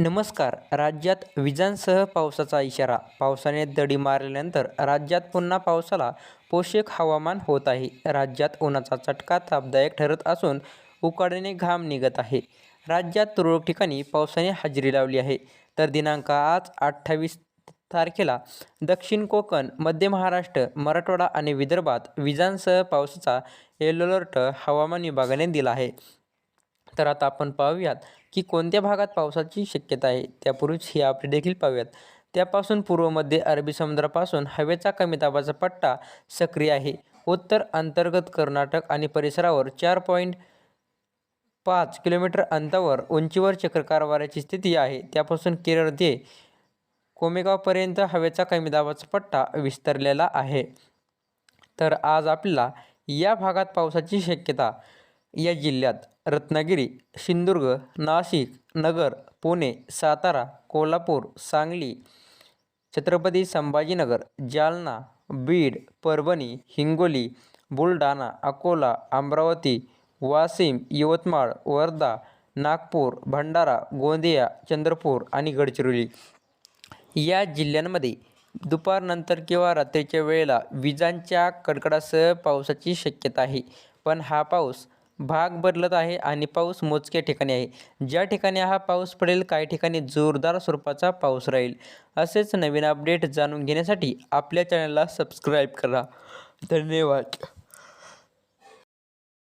नमस्कार. राज्यात विजांसह पावसाचा इशारा. पावसाने दडी मारल्यानंतर राज्यात पुन्हा पावसाला पोषक हवामान होत आहे. राज्यात उन्हाचा चटका तापदायक ठरत असून उकाडीने घाम निघत आहे. राज्यात तुरळक ठिकाणी पावसाने हजेरी लावली आहे. तर दिनांक आज अठ्ठावीस तारखेला दक्षिण कोकण मध्य महाराष्ट्र मराठवाडा आणि विदर्भात विजांसह पावसाचा येलो अलर्ट हवामान विभागाने दिला आहे. तर आता आपण पाहूयात की कोणत्या भागात पावसाची शक्यता आहे त्यापूर्वीच ही आपली देखील पाहूयात. त्यापासून पूर्व मध्य अरबी समुद्रापासून हवेचा कमी दाबाचा पट्टा सक्रिय आहे. उत्तर अंतर्गत कर्नाटक आणि परिसरावर चार पॉईंट पाच किलोमीटर अंतावर उंचीवर चक्राकार वाऱ्याची स्थिती आहे. त्यापासून केरळ ते कोमेगावपर्यंत हवेचा कमी दाबाचा पट्टा विस्तारलेला आहे. तर आज आपल्याला या भागात पावसाची शक्यता या जिल्ह्यात रत्नागिरी सिंधुदुर्ग नाशिक नगर पुणे सातारा कोल्हापूर सांगली छत्रपती संभाजीनगर जालना बीड परभणी हिंगोली बुलढाणा अकोला अमरावती वाशिम यवतमाळ वर्धा नागपूर भंडारा गोंदिया चंद्रपूर आणि गडचिरोली. या जिल्ह्यांमध्ये दुपारनंतर किंवा रात्रीच्या वेळेला विजांच्या कडकडासह पावसाची शक्यता आहे. पण हा पाऊस भाग बदलत आहे आणि पाऊस मोजक्या ठिकाणी आहे. ज्या ठिकाणी हा पाऊस पडेल काही ठिकाणी जोरदार स्वरूपाचा पाऊस राहील. असेच नवीन अपडेट जाणून घेण्यासाठी आपल्या चॅनलला सबस्क्राईब करा. धन्यवाद.